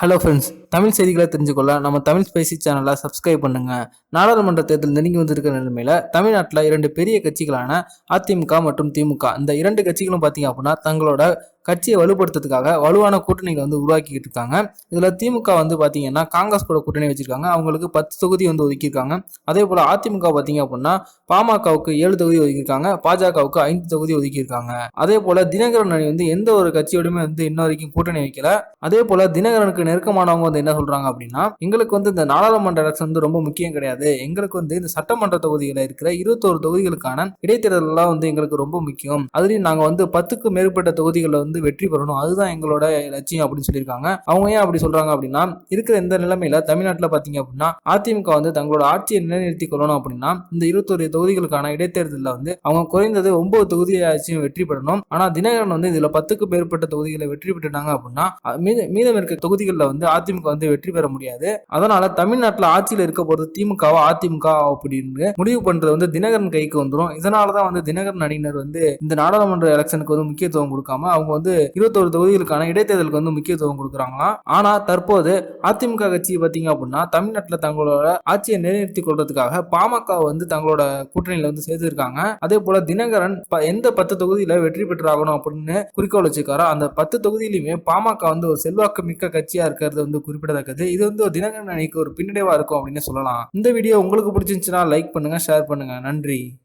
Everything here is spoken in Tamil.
ஹலோ ஃப்ரெண்ட்ஸ் தமிழ் செய்திகளை தெரிஞ்சுக்கொள்ள நம்ம தமிழ் ஸ்பைசி சேனலை சப்ஸ்கிரைப் பண்ணுங்க. நாடாளுமன்ற தேர்தல் நெருங்கி வந்திருக்கிற நிலைமையில தமிழ்நாட்டில் இரண்டு பெரிய கட்சிகளான அதிமுக மற்றும் திமுக. இந்த இரண்டு கட்சிகளும் பார்த்தீங்க அப்படின்னா தங்களோட கட்சியை வலுப்படுத்துறதுக்காக வலுவான கூட்டணிகளை வந்து உருவாக்கிக்கிட்டு இருக்காங்க. இதில் திமுக வந்து பார்த்தீங்கன்னா காங்கிரஸ் கூட கூட்டணி வச்சிருக்காங்க. அவங்களுக்கு பத்து தொகுதி வந்து ஒதுக்கியிருக்காங்க. அதே போல் அதிமுக பார்த்தீங்க அப்படின்னா பாமகவுக்கு ஏழு தொகுதி ஒதுக்கியிருக்காங்க. பாஜகவுக்கு ஐந்து தொகுதி ஒதுக்கியிருக்காங்க. அதே போல் தினகரன் அணி வந்து எந்த ஒரு கட்சியோடையுமே வந்து இன்ன வரைக்கும் கூட்டணி வைக்கல. அதே போல் தினகரனுக்கு நெருக்கமானவங்க வந்து என்ன சொல்கிறாங்க அப்படின்னா எங்களுக்கு வந்து இந்த நாடாளுமன்ற எலெக்ஷன் வந்து ரொம்ப முக்கியம் கிடையாது. எங்களுக்கு வந்து இந்த சட்டமன்ற தொகுதிகளில் இருக்கிற இருபத்தோரு தொகுதிகளுக்கான இடைத்தேர்தலாம் வந்து எங்களுக்கு ரொம்ப முக்கியம். அதுலேயும் நாங்கள் வந்து பத்துக்கு மேற்பட்ட தொகுதிகளில் வந்து வெற்றி பெறணும். அதுதான் எங்களோட லட்சியம் அப்படின்னு சொல்லியிருக்காங்க. அவங்க ஏன் அப்படி சொல்றாங்க அப்படின்னா இருக்கிற இந்த நிலைமையில தமிழ்நாட்டில் பார்த்தீங்க அப்படின்னா அதிமுக வந்து தங்களோட ஆட்சியை நிலைநிறுத்திக் கொள்ளணும் அப்படின்னா இந்த இருபத்தொரு தொகுதிகளுக்கான இடைத்தேர்தலில் வந்து அவங்க குறைந்தது ஒன்பது தொகுதியாச்சும் வெற்றி பெறணும். ஆனால் தினகரன் வந்து இதில் பத்துக்கு மேற்பட்ட தொகுதிகளை வெற்றி பெற்றுட்டாங்க அப்படின்னா மீத மீதம் இருக்க தொகுதிகளில் வந்து அதிமுக வந்து வெற்றி பெற முடியாது. அதனால தமிழ்நாட்டில் ஆட்சியில் இருக்க போகிறது திமுகவா அதிமுக அப்படின்னு முடிவு பண்றது வந்து தினகரன் கைக்கு வந்துடும் இதனாலதான் வந்து தினகரன் அணியினர் வந்து இந்த நாடாளுமன்ற எலெக்ஷனுக்கு வந்து முக்கியத்துவம் கொடுக்காம அவங்க வந்து இருபத்தோரு தொகுதிகளுக்கான இடைத்தேர்தலுக்கு வந்து முக்கியத்துவம் கொடுக்குறாங்களாம். ஆனா தற்போது அதிமுக கட்சி பார்த்தீங்க அப்படின்னா தமிழ்நாட்டில் தங்களோட ஆட்சியை நிலைநிறுத்திக் கொள்றதுக்காக பாமக வந்து தங்களோட கூட்டணியில வந்து சேர்த்திருக்காங்க. அதே போல தினகரன் ப- எந்த பத்து தொகுதியில வெற்றி பெற்றாகணும் அப்படின்னு குறிக்கோள் வச்சிருக்காரோ அந்த பத்து தொகுதியிலுமே பாமக வந்து ஒரு செல்வாக்கு மிக்க கட்சியா இருக்கிறது வந்து குறிப்பிடத்தக்கது. இது வந்து தினகரன் அணிக்கு ஒரு பின்னடைவா இருக்கும் அப்படின்னு சொல்லலாம். இந்த வீடியோ உங்களுக்கு பிடிச்சிருந்துச்சுன்னா லைக் பண்ணுங்க ஷேர் பண்ணுங்க. நன்றி.